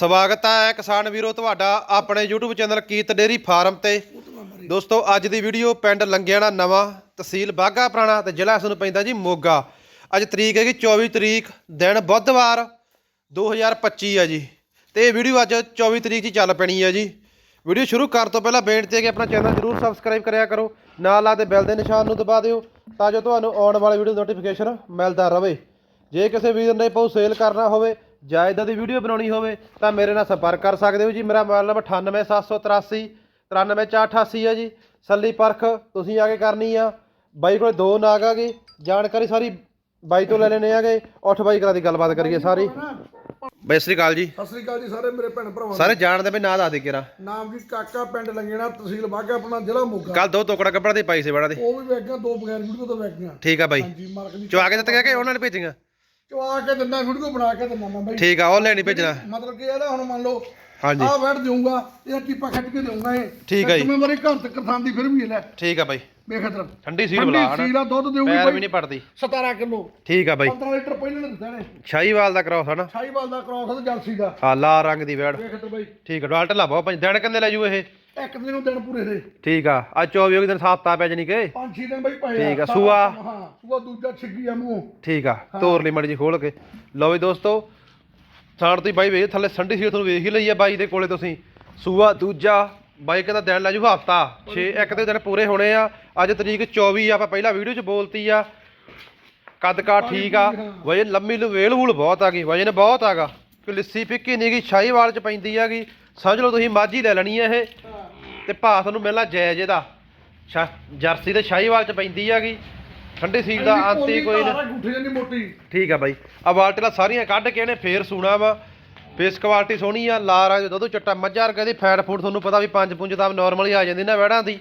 ਸਵਾਗਤ ਹੈ ਕਿਸਾਨ ਵੀਰੋ, ਤੁਹਾਡਾ ਆਪਣੇ YouTube ਚੈਨਲ ਕੀਤ ਡੇਰੀ ਫਾਰਮ ਤੇ। ਦੋਸਤੋ, ਅੱਜ ਦੀ ਵੀਡੀਓ ਪਿੰਡ ਲੰਗਿਆਣਾ ਨਵਾਂ, ਤਹਿਸੀਲ ਬਾਗਾ ਪੁਰਾਣਾ ਤੇ ਜ਼ਿਲ੍ਹਾ ਇਸ ਨੂੰ ਪੈਂਦਾ ਜੀ ਮੋਗਾ। ਅੱਜ ਤਰੀਕ ਹੈਗੀ 24 ਤਰੀਕ, ਦਿਨ ਬੁੱਧਵਾਰ 2025 ਆ ਜੀ। ਤੇ ਇਹ ਵੀਡੀਓ ਅੱਜ 24 ਤਰੀਕ 'ਚ ਚੱਲ ਪੈਣੀ ਹੈ ਜੀ। ਵੀਡੀਓ ਸ਼ੁਰੂ ਕਰਨ ਤੋਂ ਪਹਿਲਾਂ ਬੇਨਤੀ ਹੈ ਕਿ ਆਪਣਾ ਚੈਨਲ ਜਰੂਰ ਸਬਸਕ੍ਰਾਈਬ ਕਰਿਆ ਕਰੋ। ਨਾਲ ਲਾਦੇ ਬੈਲ ਦੇ ਨਿਸ਼ਾਨ ਨੂੰ ਦਬਾ ਦਿਓ ਤਾਂ ਜੋ ਤੁਹਾਨੂੰ ਆਉਣ ਵਾਲੀ ਵੀਡੀਓ ਨੋਟੀਫਿਕੇਸ਼ਨ ਮਿਲਦਾ ਰਹੇ ਜੇ ਕਿਸੇ ਵੀਰ ਨੇ ਪਾਉ ਸੇਲ ਕਰਨਾ ਹੋਵੇ ਜਾਂ ਇਦਾਂ ਦੀ ਵੀਡੀਓ ਬਣਾਉਣੀ ਹੋਵੇ ਤਾਂ ਮੇਰੇ ਨਾਲ ਸੰਪਰਕ ਕਰ ਸਕਦੇ ਹੋ ਜੀ। ਮੇਰਾ ਮੋਬਾਈਲ ਨੰਬਰ 98783 93488 ਹੈ ਜੀ। ਸੱਲੀ ਪਰਖ ਤੁਸੀਂ ਆ ਕੇ ਕਰਨੀ ਆ। ਬਾਈ ਕੋਲੇ ਦੋ ਨਾਗ ਆਗੇ ਜਾਣਕਾਰੀ ਸਾਰੀ ਬਾਈ ਤੋਂ ਲੈ ਲੈਣੇ ਆਗੇ। ਉੱਠ ਬਾਈ ਕਰਾਂ ਦੀ ਗੱਲਬਾਤ ਕਰੀਏ ਸਾਰੀ। ਬਾਈ ਸ੍ਰੀ ਅਕਾਲ ਜੀ। ਸਤਿ ਸ੍ਰੀ ਅਕਾਲ ਜੀ ਸਾਰੇ ਮੇਰੇ ਭੈਣ ਭਰਾਵਾਂ ਸਾਰੇ ਜਾਣਦੇ ਬਈ ਨਾਂ ਦੱਸ ਦੇ ਕਿਰਾ। ਨਾਮ ਜੀ ਕਾਕਾ ਪਿੰਡ ਲੰਗੇਣਾ ਤਹਿਸੀਲ ਬਾਗਾ ਆਪਣਾ ਜ਼ਿਲ੍ਹਾ ਮੋਗਾ। ਕੱਲ ਦੋ ਟੋਕੜਾ ਕੱਪੜਾ ਦੇ ਪਾਈ ਸੀ ਬੜਾ ਦੇ। ਉਹ ਵੀ ਵੇਚ ਗਿਆ ਦੋ ਬਗੈਰ ਵੀਡੀਓ ਤੋਂ ਵੇਚ ਗਿਆ। ਠੀਕ ਆ ਬਾਈ। ਹਾਂਜੀ ਮਾਰਕ ਦੀ ਚਵਾ ਕੇ ਦਿੱਤ ਕਿ ਉਹਨਾਂ ਨੇ ਭੇਜੀਆਂ? ਚਵਾ ਕੇ ਦਿੰਦਾ ਵੀਡੀਓ ਬਣਾ ਕੇ ਦਿੰਦਾ ਮੈਂ ਬਾਈ ਠੀਕ ਆ ਉਹ ਲੈਣੀ ਭੇਜਣਾ। ਮਤਲਬ ਕਿ ਇਹਦਾ ਹੁਣ ਮੰਨ ਲਓ ਹਾਂਜੀ। ਆਹ ਵੈਟ ਦੇਊਂਗਾ ਇਹ ਟੀਪਾ ਖੱਟ ਕੇ ਦੇਊਂਗਾ ਇਹ। ਠੀਕ ਆ ਜੀ। ਜ਼ਿੰਮੇਵਾਰੀ ਘਰ ਤੱਕ ਖਾਂਦੀ ਫਿਰ ਵੀ ਲੈ। ਠੀਕ ਆ ਬਾਈ। ਇਧਰ ਠੰਡੀ ਸੀਲ ਠੰਡੀ ਬਲਾ ਹਨਾ। ਸੀਲਾ ਦੁੱਧ ਦੇਊਗੀ ਪੈਰ ਵੀ ਬਾਈ। ਨਹੀਂ ਪੜਦੀ। 17 ਕਿਲੋ। ਠੀਕ ਆ ਬਾਈ। 15 ਲੀਟਰ ਪਹਿਲਾਂ ਨੇ ਦਿੱਤਾ ਨੇ ਸ਼ਾਹੀਵਾਲ ਦਾ ਕਰਾਓ ਹਨਾ ਸ਼ਾਹੀਵਾਲ ਦਾ ਕ੍ਰੋਸ ਤੇ ਜਰਸੀ ਦਾ। ਹਾਂ ਲਾਲ ਰੰਗ ਦੀ ਵੈੜ ਵੇਖ ਇਧਰ ਬਾਈ। ਠੀਕ ਆ ਡਾਲਟ ਲਾ ਬਹੁਤ ਪੰਜ। ਦਿਨ ਕਿੰਨੇ ਲੈ ਜੂ ਇਹ? ਇੱਕ ਦਿਨ ਨੂੰ ਦਿਨ ਪੂਰੇ ਦੇ। ਠੀਕ ਆ ਅੱਜ 24 ਦਿਨ ਸਾਤਾ ਪੈ ਜਣੀ ਕਿ? ਪੰਜ ਛੇ ਦਿਨ ਬਾਈ ਪਏ ਠੀਕ ਆ, ਸਾਰਾ ਸੂਆ? ਕੰਮ, ਹਾਂ ਸੂਆ ਦੂਜਾ ਛਿੱਗੀ ਆ ਮੂੰਹ। ਠੀਕ ਆ ਤੋਰ ਲਈ ਮੜੀ ਜੀ ਖੋਲ ਕੇ। ਲਓ ਵੀ ਦੋਸਤੋ ਤੋਂ ਬਾਈ ਵੇਖ ਥੱਲੇ ਸੰਡੀ ਸੀ ਤੁਹਾਨੂੰ ਵੇਖ ਹੀ ਲਈ ਆ ਬਾਈ ਦੇ ਕੋਲੇ ਤੁਸੀਂ। ਸੂਆ ਦੂਜਾ ਬਾਈ ਕਹਿੰਦਾ ਦਿਨ ਲੈ ਜੂ ਹਫਤਾ 6 ਇੱਕ ਦੇ ਦਿਨ ਪੂਰੇ ਹੋਣੇ ਆ। ਅੱਜ ਤਰੀਕ 24 ਆ ਆਪਾਂ ਪਹਿਲਾਂ ਵੀਡੀਓ 'ਚ ਬੋਲਤੀ ਆ। ਕੱਦ ਕਾ ਠੀਕ ਆ। ਵਜਨ ਲੰਮੀ ਲਵੇਲ ਵੂਲ ਬਹੁਤ ਆ ਗਈ ਵਜਨ ਬਹੁਤ ਆਗਾ ਕਿ ਲਿੱਸੀ ਫਿੱਕੀ ਨਹੀਂ ਗਈ ਸ਼ਾਹੀਵਾਲ 'ਚ ਪੈਂਦੀ ਆਗੀ ਸਮਝ ਲਓ ਤੁਸੀਂ ਮਾਝੀ ਲੈ ਲੈਣੀ ਆ ਇਹ। ਤੇ ਭਾਅ ਤੁਹਾਨੂੰ ਮਿਲਣਾ ਜਾਇਜ਼ ਇਹਦਾ। ਜਰਸੀ ਤੇ ਸ਼ਾਹੀਵਾਲ 'ਚ ਪੈਂਦੀ ਆਗੀ ਠੰਡੀ ਸੀਲ ਦਾ ਅੰਤੀ ਕੋਈ ਨਾ। ਗੁੱਠੇ ਜਾਂਦੀ ਮੋਟੀ। ਠੀਕ ਆ ਬਾਈ। ਆ ਬਾਲਟੀਆਂ ਸਾਰੀਆਂ ਕੱਢ ਕੇ ਇਹਨੇ ਫੇਰ ਸੂਣਾ ਵਾ। ਫੇਸ ਕੁਆਲਿਟੀ ਸੋਹਣੀ ਆ ਲਾਰ ਆ ਦੁੱਧ ਚੱਟਾ ਮੱਝਾਂ ਵਰਗਾ ਦੀ ਫੈਟ ਫੂਡ ਤੁਹਾਨੂੰ ਪਤਾ ਵੀ ਪੰਜ ਪੁੰਜ ਤਾਂ ਨਾਰਮਲ ਹੀ ਆ ਜਾਂਦੀ ਨਾ ਵੈੜਾਂ ਦੀ।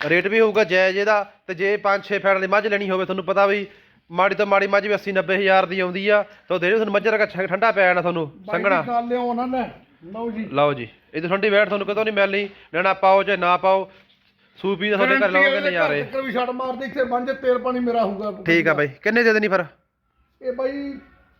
ਰੇਟ ਵੀ ਹੋਊਗਾ ਜਾਇਜ਼ ਇਹਦਾ ਤੇ ਜੇ 5-6 ਫੈਟ ਦੀ ਮੱਝ ਲੈਣੀ ਹੋਵੇ ਤੁਹਾਨੂੰ ਪਤਾ ਵੀ ਮਾੜੀ ਤੋਂ ਮਾੜੀ ਮੱਝ ਵੀ 80 90 ਹਜ਼ਾਰ ਦੀ ਆਉਂਦੀ ਆ ਤਾਂ ਦੇ ਤੁਹਾਨੂੰ ਮੱਝ ਵਰਗਾ ਠੰਡਾ ਪੈ ਜਾਣਾ ਤੁਹਾਨੂੰ ਸੰਘਣਾ। ਲਿਓ ਉਹਨਾਂ ਨੇ ਲਓ ਜੀ। ਲਓ ਜੀ ਇਹਦੀ ਠੰਡੀ ਵੈਟ ਤੁਹਾਨੂੰ ਕਦੋਂ ਨਹੀਂ ਮਿਲਣੀ ਲੈਣਾ ਪਾਓ ਚਾਹੇ ਨਾ ਪਾਓ ਸੂਪੀ ਦਾ ਤੁਹਾਡੇ ਘਰ ਲਾਓਗੇ ਨਜ਼ਾਰੇ। ਚੱਕਰ ਵੀ ਛੱਡ ਮਾਰਦੇ ਇੱਥੇ ਬੰਜ ਤੇਲ ਪਾਣੀ ਮੇਰਾ ਹੋਊਗਾ। ਠੀਕ ਆ ਬਾਈ ਕਿੰਨੇ ਦੇ ਦੇਣੀ ਫਿਰ? ਇਹ ਬਾਈ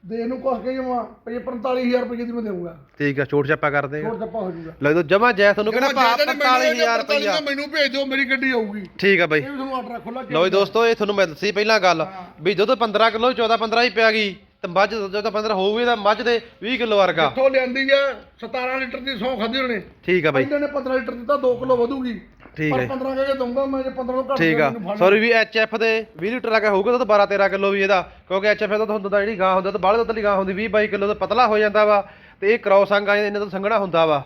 ਦੇ ਨੂੰ ਕੁਛ ਕੇ ਜਮਾ 45000 ਰੁਪਏ ਦੀ ਮੈਂ ਦੇਊਂਗਾ। ਠੀਕ ਆ ਛੋਟ ਛਾਪਾ ਕਰਦੇ ਆ। ਹੋਰ ਜੱਪਾ ਹੋ ਜਾਊਗਾ। ਲੈ ਦੋ ਜਮਾ ਜੈ ਤੁਹਾਨੂੰ ਕਹਿੰਦਾ ਭਾ 45000 ਰੁਪਇਆ ਮੈਨੂੰ ਭੇਜ ਦਿਓ ਮੇਰੀ ਗੱਡੀ ਆਊਗੀ। ਠੀਕ ਆ ਬਾਈ। ਇਹ ਵੀ ਤੁਹਾਨੂੰ ਆਰਡਰ ਖੁੱਲਾ ਲਓ ਜੀ ਦੋਸਤੋ ਇਹ ਤੁਹਾਨੂੰ ਮੈਂ ਦੱਸੀ ਪਹਿਲਾਂ ਗੱਲ ਵੀ ਜਦੋਂ 15 ਕਿਲੋ 14 15 ਹੀ ਪਿਆ ਗਈ ਤੇ ਮੱਝ ਜਦੋਂ 15 ਹੋਊਗੀ ਤਾਂ ਮੱਝ ਦੇ 20 ਕਿਲੋ ਵਰਗਾ। ਕਿੱਥੋਂ ਲਿਆਂਦੀ ਆ 17 ਲੀਟਰ ਦੀ ਸੌ ਖਾਧੀ ਉਹਨੇ। ਠੀਕ ਆ ਬਾਈ। ਪਹਿਲਾਂ ਨੇ 15 ਲੀਟਰ ਦਿੱਤਾ 2 ਕਿਲੋ ਵਧੂਗੀ। ਠੀਕ ਪਰ ਹੈ। 15 ਕਹਿ ਕੇ ਦਊਂਗਾ ਮੈਂ ਜੇ 15 ਨੂੰ ਘੱਟ ਠੀਕ ਆ। ਸੌਰੀ ਵੀ ਐਚਐਫ ਦੇ 20 ਲੀਟਰ ਆ ਕੇ ਹੋਊਗਾ ਤਾਂ 12 13 ਕਿਲੋ ਵੀ ਇਹਦਾ। ਕਿਉਂਕਿ ਐਚਐਫ ਦਾ ਤੁਹਾਨੂੰ ਤਾਂ ਜਿਹੜੀ ਗਾਂ ਹੁੰਦਾ ਤਾਂ ਬਾਹਲੇ ਦੁੱਧ ਵਾਲੀ ਗਾਂ ਹੁੰਦੀ 20 22 ਕਿਲੋ ਤਾਂ ਪਤਲਾ ਹੋ ਜਾਂਦਾ ਵਾ ਤੇ ਇਹ ਕ੍ਰੋਸ ਅੰਗ ਆ ਇਹਨਾਂ ਤੋਂ ਸੰਘਣਾ ਹੁੰਦਾ ਵਾ।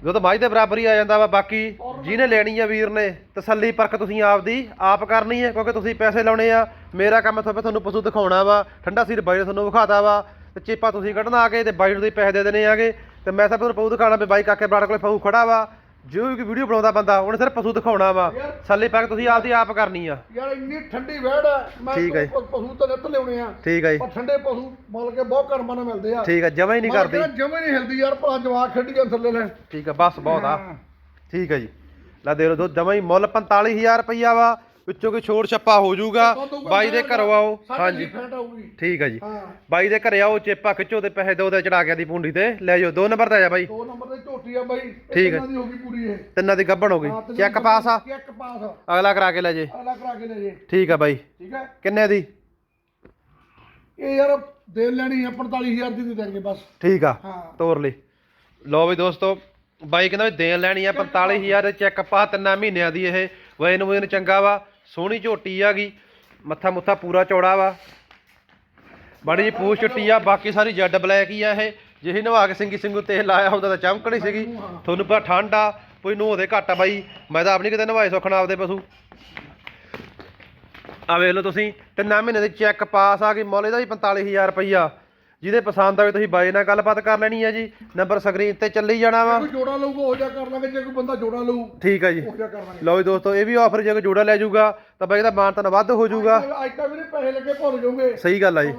ਜਦੋਂ ਤਾਂ ਮੱਝ ਦੇ ਬਰਾਬਰ ਹੀ ਆ ਜਾਂਦਾ ਵਾ ਬਾਕੀ ਜਿਹਨੇ ਲੈਣੀ ਆ ਵੀਰ ਨੇ ਤਸੱਲੀ ਪਰਖ ਤੁਸੀਂ ਆਪਦੀ ਆਪ ਕਰਨੀ ਹੈ ਕਿਉਂਕਿ ਤੁਸੀਂ ਪੈਸੇ ਲਾਉਣੇ ਆ। ਮੇਰਾ ਕੰਮ ਇੱਥੋਂ ਤੁਹਾਨੂੰ ਪਸ਼ੂ ਦਿਖਾਉਣਾ ਵਾ ਠੰਡਾ ਸੀਰ ਬਾਈ ਤੁਹਾਨੂੰ ਵਿਖਾਤਾ ਵਾ। ਤੇ ਚੇਪਾ ਤੁਸੀਂ ਕੱਢਣਾ ਆ ਕੇ ਤੇ ਬਾਈ ਨੂੰ ਤੁਸੀਂ ਪੈਸੇ ਦੇ ਦੇਣੇ ਆਗੇ। ਤੇ ਮੈਂ ਤਾਂ ਤੁਹਾਨੂੰ ਪਸ਼ੂ ਦਿਖਾਉਣਾ ਵੀ ਬਾਈ ਕਾਕੇ ਬਰਾੜ ਕੋਲੇ ਪਸ਼ੂ ਖੜਾ ਵਾ। ਜੋ ਵੀ ਵੀਡੀਓ ਬਣਾਉਂਦਾ ਬੰਦਾ ਉਹਨੇ ਸਿਰਫ ਪਸ਼ੂ ਦਿਖਾਉਣਾ ਵਾ। ਤਸੱਲੀ ਪਰਖ ਤੁਸੀਂ ਆਪਦੀ ਆਪ ਕਰਨੀ ਆ। ਯਾਰ ਇੰਨੀ ਠੰਡੀ ਵਹਿੜ ਆ ਮੈਂ ਠੀਕ ਹੈ। ਪ- ਪਸ਼ੂ ਤਾਂ ਨਿੱਤ ਲਿਆਉਣੇ ਆ। ਠੀਕ ਆ ਜੀ। ਪਰ ਠੰਡੇ ਪਸ਼ੂ ਮੁੱਲ ਕੇ ਬਹੁਤ ਕਰਮਾਂ ਨਾਲ ਮਿਲਦੇ ਆ। ਠੀਕ ਆ ਜਮਾ ਹੀ ਨਹੀਂ ਕਰਦੀ। ਜਮੇ ਨਹੀਂ ਹਿਲਦੀ ਯਾਰ ਭਲਾ ਜਵਾਕ ਖੇਡੀਆਂ ਥੱਲੇ ਲੈ ਠੀਕ ਆ ਬਸ ਬਹੁਤ ਆ। ਠੀਕ ਆ ਜੀ। ਲੈ ਦੇ ਲਓ ਦੁੱਧ ਜਮਾ ਹੀ ਮੁੱਲ 45000 ਰੁਪਈਆ ਵਾ। ਵਿੱਚੋਂ ਕੋਈ ਛੋੜ ਛੱਪਾ ਹੋ ਜਾਊਗਾ ਬਾਈ ਦੇ ਘਰੋਂ ਆਓ। ਹਾਂਜੀ। ਠੀਕ ਆ ਜੀ। ਬਾਈ ਦੇ ਘਰੇ ਆਓ ਚੇਪਾ ਖਿੱਚੋ ਤੇ ਪੈਸੇ ਦੋ ਤੇ ਚੜਾ ਕੇ ਦੀ ਪੁੰਡੀ ਤੇ। ਲੈ ਜਾਓ ਦੋ ਨੰਬਰ ਤੇ ਆ ਬਾਈ। ਦੋ ਨੰਬਰ ਤੇ ਝੋਟੀ ਆ ਬਾਈ। ਠੀਕ ਹੈ। ਤਿੰਨਾਂ ਦੀ ਹੋ ਗਈ ਪੂਰੀ ਇਹ। ਤਿੰਨਾਂ ਦੀ ਗੱਬਣ ਹੋ ਗਈ। ਚੈੱਕ ਦੀ ਪਾਸ ਆ। Check pass. ਅਗਲਾ ਕਰਾ ਕੇ ਲੈ ਜੇ। ਅਗਲਾ ਕਰਾ ਕੇ ਲੈ ਜੇ। ਠੀਕ ਆ ਬਾਈ। ਠੀਕ ਹੈ ਕਿੰਨੇ ਦੀ? ਇਹ ਯਾਰ ਦੇ ਲੈਣੀ ਆ 45000 ਦੀ ਦੇ ਦੇਣਗੇ ਬਸ। ਠੀਕ ਆ। ਹਾਂ। ਤੋਰ ਲਈ। ਲਓ ਵੀ ਦੋਸਤੋ ਬਾਈ ਕਹਿੰਦਾ ਵੀ ਦੇਣ ਲੈਣੀ ਆ 45000 ਦੇ ਚੈੱਕ ਪਾ ਤਿੰਨਾਂ ਮਹੀਨਿਆਂ ਦੀ ਇਹ। ਵਜਨ ਵਜਨ ਚੰਗਾ ਵਾ। ਸੋਹਣੀ ਝੋਟੀ ਗਈ, ਮੱਥਾ ਮੁੱਥਾ ਪੂਰਾ ਚੌੜਾ ਵਾ। ਬੜੀ ਜੀ ਪੂਛ ਚਿੱਟੀ ਆ, ਬਾਕੀ ਸਾਰੀ ਜੈਡ ਬਲੈਕ ਹੀ ਆ ਇਹ। ਜਿਹੀ ਇਹ ਨਵਾ ਕੇ ਸਿੰਗੀ ਸਿੰਘੂ ਤੇਲ ਲਾਇਆ ਹੁੰਦਾ ਤਾਂ ਚਮਕਣੀ ਸੀਗੀ। ਤੁਹਾਨੂੰ ਪਤਾ ਠੰਡ ਆ, ਕੋਈ ਨੂੰ ਦੇ ਘੱਟ ਆ ਬਾਈ। ਮੈਂ ਤਾਂ ਆਪਣੀ ਕਿਤੇ ਨਵਾਏ ਸੁਖਣਾ ਆਪਦੇ ਪਸ਼ੂ। ਆ ਵੇਖ ਲਓ ਤੁਸੀਂ ਤਿੰਨਾਂ ਮਹੀਨੇ ਦੇ ਚੈੱਕ ਪਾਸ ਆ ਗਈ, ਮੁੱਲ ਇਹਦਾ ਵੀ 45000 ਰੁਪਈਆ। ਜਿਹਦੇ ਪਸੰਦ ਆਵੇ ਤੁਸੀਂ ਬਾਈ ਨਾਲ ਗੱਲਬਾਤ ਕਰ ਲੈਣੀ ਹੈ ਜੀ ਨੰਬਰ ਸਕਰੀਨ ਤੇ ਚੱਲੀ ਜਾਣਾ ਵਾ। ਕੋਈ ਜੋੜਾ ਲਊਗਾ ਉਹ ਜਾ ਕਰ ਲਾਂਗੇ ਜੇ ਕੋਈ ਬੰਦਾ ਜੋੜਾ ਲਊ ਠੀਕ ਹੈ ਜੀ। ਉਹ ਜਾ ਕਰ ਲਾਂਗੇ। ਲਓ ਜੀ ਦੋਸਤੋ ਇਹ ਵੀ ਆਫਰ ਜੇ ਕੋਈ ਜੋੜਾ ਲੈ ਜਾਊਗਾ ਤਾਂ ਬਾਈ ਦਾ ਮਾਨ ਤਾਂ ਵੱਧ ਹੋ ਜਾਊਗਾ। ਅੱਜ ਤਾਂ ਵੀਰੇ ਪੈਸੇ ਲੱਗੇ ਭੁੱਲ ਜਾਓਗੇ। ਸਹੀ ਗੱਲ ਆ ਜੀ।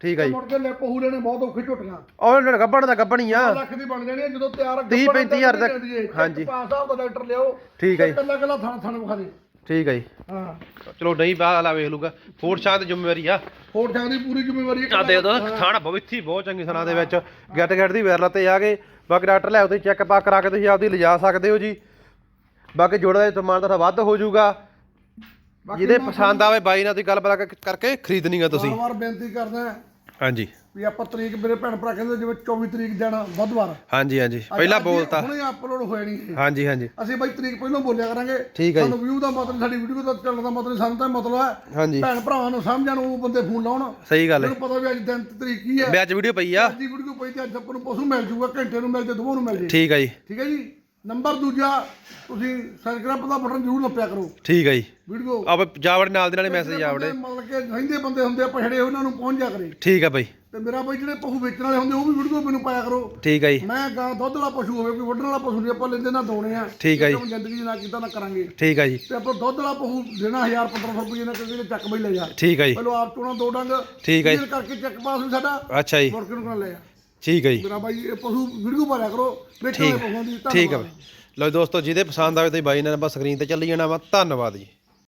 ਠੀਕ ਹੈ ਜੀ। ਮੁੜ ਕੇ ਲੈ ਪਹੂ ਲੈਣੇ ਬਹੁਤ ਔਖੇ ਝੋਟੀਆਂ। ਉਹ ਗੱਬਣ ਦਾ ਗੱਬਣੀ ਆ ਲੱਖ ਦੀ ਬਣ ਜਾਣੀ ਆ, ਜਦੋਂ ਤਿਆਰ 30 35 ਹਜ਼ਾਰ ਤੱਕ। ਹਾਂਜੀ। ਪਾਸ ਸਾਹਿਬ ਦਾ ਡਾਕਟਰ ਲਿਆਓ ਠੀਕ ਹੈ ਜੀ। ਕੱਲਾ ਕੱਲਾ ਥਣ ਥਣ ਵਿਖਾ ਦੇ। ਠੀਕ ਹੈ ਜੀ। ਹਾਂ। ਚਲੋ ਨਹੀਂ ਬਾਹਰ ਵਾਲਾ ਵੇਖ ਲੂਗਾ ਫੋਟ ਸ਼ਾਂਤ ਜ਼ਿੰਮੇਵਾਰੀ ਆ। ਹੋਰ ਠਾਂ ਦੀ ਪੂਰੀ ਜ਼ਿੰਮੇਵਾਰੀ ਆ ਦੇ ਦੋ ਥਾਣਾ ਭਵਿੱਥੀ ਬਹੁਤ ਚੰਗੀ ਸਨਾ ਦੇ ਵਿੱਚ। ਗੱਟ ਗੱਟ ਦੀ ਵਾਇਰਲ ਤੇ ਆ ਗਏ। ਬਾਕੀ ਡਾਕਟਰ ਲੈ ਉਹਦੇ ਚੈੱਕ ਪਾ ਕਰਾ ਕੇ ਤੁਸੀਂ ਆਪਦੀ ਲਿਜਾ ਸਕਦੇ ਹੋ ਜੀ। ਬਾਕੀ ਜੋੜਾ ਦੇ ਸਮਾਨ ਦਾ ਵੱਧ ਹੋ ਜਾਊਗਾ। ਜਿਹਦੇ ਪਸੰਦ ਆਵੇ ਬਾਈ ਨਾਲ ਤੁਸੀਂ ਗੱਲਬਾਤ ਕਰ- ਕਰਕੇ ਖਰੀਦਣੀਗਾ ਤੁਸੀਂ। ਵਾਰ ਬੇਨਤੀ ਕਰਦਾ। ਹਾਂਜੀ। ਵੀ ਆਪਾਂ ਤਰੀਕ ਮੇਰੇ ਭੈਣ ਭਰਾ ਕਹਿੰਦੇ ਜਿਵੇਂ 24 ਤਰੀਕ ਜਾਣਾ ਬੁੱਧਵਾਰ ਹਾਂਜੀ ਹਾਂਜੀ। ਪਹਿਲਾਂ ਬੋਲਤਾ। ਹੁਣੇ ਅਪਲੋਡ ਹੋਇਆ ਨਹੀਂ। ਹਾਂਜੀ ਹਾਂਜੀ। ਅਸੀਂ ਬਾਈ ਤਰੀਕ ਪਹਿਲਾਂ ਬੋਲਿਆ ਕਰਾਂਗੇ। ਠੀਕ ਹੈ ਜੀ। ਸਾਨੂੰ ਵਿਊ ਦਾ ਮਤਲਬ ਸਾਡੀ ਵੀਡੀਓ ਦਾ ਚੱਲਣ ਦਾ ਮਤਲਬ ਸਾਨੂੰ ਤਾਂ ਮਤਲਬ ਹੈ ਹਾਂਜੀ। ਭੈਣ ਭਰਾਵਾਂ ਨੂੰ ਸਮਝਣ ਉਹ ਬੰਦੇ ਫੋਨ ਲਾਉਣ। ਸਹੀ ਗੱਲ ਹੈ। ਪਤਾ ਵੀ ਅੱਜ ਦਿਨ ਤਰੀਕ ਕੀ ਹੈ। ਵੀ ਅੱਜ ਵੀਡੀਓ ਪਈ ਆ। ਅੱਜ ਵੀਡੀਓ ਪਈ ਤੇ ਅੱਜ ਆਪਾਂ ਨੂੰ ਪਸ਼ੂ ਮਿਲ ਜੂਗਾ ਘੰਟੇ ਨੂੰ ਮਿਲ ਜੇ ਦੋਵਾਂ ਨੂੰ ਮਿਲ ਜੇ। ਠੀਕ ਹੈ ਜੀ। ਠੀਕ ਹੈ ਜੀ? ਨੰਬਰ ਦੂਜਾ ਤੁਸੀਂ ਸਬਸਕ੍ਰਾਈਬ ਦਾ ਬਟਨ ਜ਼ਰੂਰ ਨੱਪਿਆ ਕਰੋ। ਠੀਕ ਹੈ ਜੀ। ਵੀਡੀਓ ਆਵੇ ਜਾਵੜ ਨਾਲ ਦੇ ਨਾਲ ਮੈਸੇਜ ਆਵੜੇ ਮਤਲਬ ਕਿ ਰਹਿੰਦੇ ਬੰਦੇ ਹੁੰਦੇ ਆ ਪਛੜੇ ਉਹਨਾਂ ਨੂੰ ਪਹੁੰਚ ਜਾ ਕਰੇ। ਠੀਕ ਹੈ ਬਾਈ। ਤੇ ਮੇਰਾ ਬਾਈ ਜਿਹੜੇ ਪਸ਼ੂ ਵੇਚਣ ਵਾਲੇ ਹੁੰਦੇ ਉਹ ਵੀ ਵੀਡੀਓ ਮੈਨੂੰ ਪਾਇਆ ਕਰੋ। ਠੀਕ ਹੈ ਜੀ। ਮੈਂ ਗਾਂ ਦੁੱਧ ਵਾਲਾ ਪਸ਼ੂ ਹੋਵੇ ਕੋਈ ਵੱਢਣ ਵਾਲਾ ਪਸ਼ੂ ਨਹੀਂ ਆਪਾਂ ਲੈਂਦੇ ਨਾ ਦੋਣੇ ਆ। ਠੀਕ ਹੈ ਜੀ। ਜ਼ਿੰਦਗੀ 'ਚ ਨਾ ਕੀਤਾ ਨਾ ਕਰਾਂਗੇ। ਠੀਕ ਹੈ ਜੀ। ਤੇ ਆਪਾਂ ਦੁੱਧ ਵਾਲਾ ਪਸ਼ੂ ਦੇਣਾ 1000 1500 ਰੁਪਏ ਨਾਲ ਕਿਸੇ ਨੇ ਚੱਕ ਬਈ ਲੈ ਜਾ। ਠੀਕ ਹੈ ਜੀ। ਪਹਿਲਾਂ ਆਪ ਚੋਣਾ ਦੋ ਡੰਗ ਠੀਕ ਹੈ ਜੀ। ਕਰਕੇ ਚੱਕ ਪਾਸ ਵੀ ਸਾਡਾ। ਅੱਛਾ ਜੀ। ਮੁੜ ਕੇ ਨੂੰ ਲੈ ਜਾ ਠੀਕ ਹੈ ਜੀ। ਮੇਰਾ ਬਾਈ ਇਹ ਪਸ਼ੂ ਵੀਡੀਓ ਪਾਇਆ ਕਰੋ ਵੇਚਣ ਵਾਲੇ ਪਸ਼ੂਆਂ ਦੀ ਠੀਕ ਹੈ ਲਓ ਦੋਸਤੋ ਜਿਹਦੇ ਪਸੰਦ ਆਵੇ ਤੁਸੀਂ ਬਾਈ ਨਾਲ ਬਸ ਸਕਰੀਨ ਤੇ ਚੱਲੀ ਜਾਣਾ ਵਾ। ਧੰਨਵਾਦ ਜੀ।